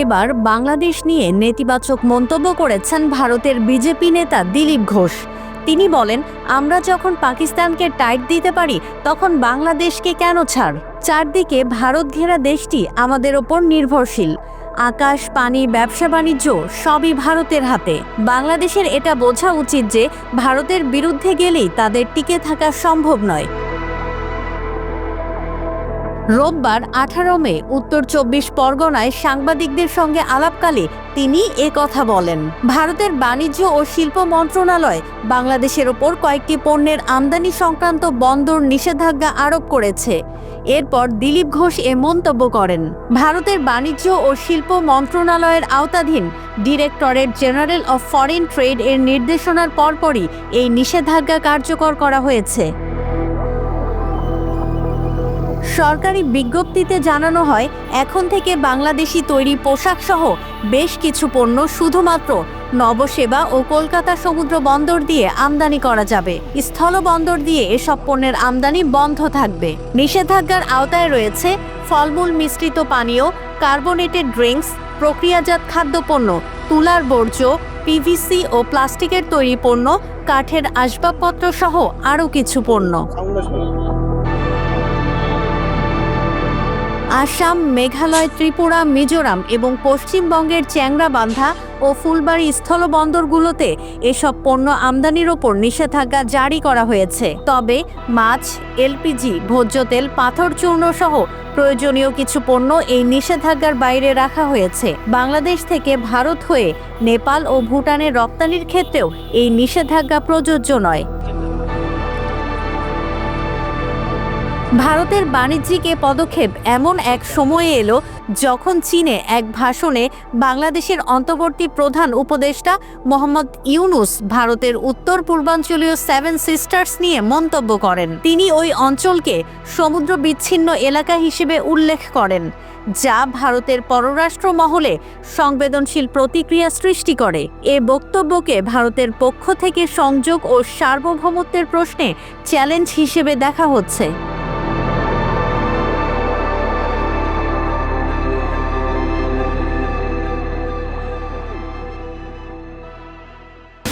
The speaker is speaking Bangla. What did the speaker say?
এবার বাংলাদেশ নিয়ে নেতিবাচক মন্তব্য করেছেন ভারতের বিজেপি নেতা দিলীপ ঘোষ। তিনি বলেন, আমরা যখন পাকিস্তানকে টাইট দিতে পারি, তখন বাংলাদেশকে কেন ছাড়? চারদিকে ভারত ঘেরা দেশটি আমাদের ওপর নির্ভরশীল। আকাশ, পানি, ব্যবসা, বাণিজ্য সবই ভারতের হাতে। বাংলাদেশের এটা বোঝা উচিত যে ভারতের বিরুদ্ধে গেলেই তাদের টিকে থাকা সম্ভব নয়। রোববার আঠারো মে, উত্তর চব্বিশ পরগনায় সাংবাদিকদের সঙ্গে আলাপকালে তিনি এ কথা বলেন। ভারতের বাণিজ্য ও শিল্প মন্ত্রণালয় বাংলাদেশের ওপর কয়েকটি পণ্যের আমদানি সংক্রান্ত বন্দর নিষেধাজ্ঞা আরোপ করেছে। এরপর দিলীপ ঘোষ এ মন্তব্য করেন। ভারতের বাণিজ্য ও শিল্প মন্ত্রণালয়ের আওতাধীন directorate general of foreign trade এর নির্দেশনার পরপরই এই নিষেধাজ্ঞা কার্যকর করা হয়েছে। সরকারি বিজ্ঞপ্তিতে জানানো হয়, এখন থেকে বাংলাদেশি তৈরি পোশাক সহ বেশ কিছু পণ্য শুধুমাত্র নবসেবা ও কলকাতা সমুদ্র বন্দর দিয়ে আমদানি করা যাবে। স্থল বন্দর দিয়ে এসব পণ্যের আমদানি বন্ধ থাকবে। নিষেধাজ্ঞার আওতায় রয়েছে ফলমূল মিশ্রিত পানীয়, কার্বোনেটেড ড্রিঙ্কস, প্রক্রিয়াজাত খাদ্যপণ্য, তুলার বর্জ্য পিভিসি ও প্লাস্টিকের তৈরি পণ্য, কাঠের আসবাবপত্র সহ আরও কিছু পণ্য। আসাম, মেঘালয়, ত্রিপুরা, মিজোরাম এবং পশ্চিমবঙ্গের চ্যাংরাবান্ধা ও ফুলবাড়ি স্থলবন্দরগুলোতে এসব পণ্য আমদানির ওপর নিষেধাজ্ঞা জারি করা হয়েছে। তবে মাছ, এলপিজি, ভোজ্য তেল, পাথর, চূর্ণ সহ প্রয়োজনীয় কিছু পণ্য এই নিষেধাজ্ঞার বাইরে রাখা হয়েছে। বাংলাদেশ থেকে ভারত হয়ে নেপাল ও ভুটানের রপ্তানির ক্ষেত্রেও এই নিষেধাজ্ঞা প্রযোজ্য নয়। ভারতের বাণিজ্যিক এ পদক্ষেপ এমন এক সময়ে এলো যখন চীনে এক ভাষণে বাংলাদেশের অন্তর্বর্তী প্রধান উপদেষ্টা মোহাম্মদ ইউনুস ভারতের উত্তর পূর্বাঞ্চলীয় সেভেন সিস্টার্স নিয়ে মন্তব্য করেন। তিনি ওই অঞ্চলকে সমুদ্র বিচ্ছিন্ন এলাকা হিসেবে উল্লেখ করেন, যা ভারতের পররাষ্ট্র মহলে সংবেদনশীল প্রতিক্রিয়া সৃষ্টি করে। এ বক্তব্যকে ভারতের পক্ষ থেকে সংযোগ ও সার্বভৌমত্বের প্রশ্নে চ্যালেঞ্জ হিসেবে দেখা হচ্ছে।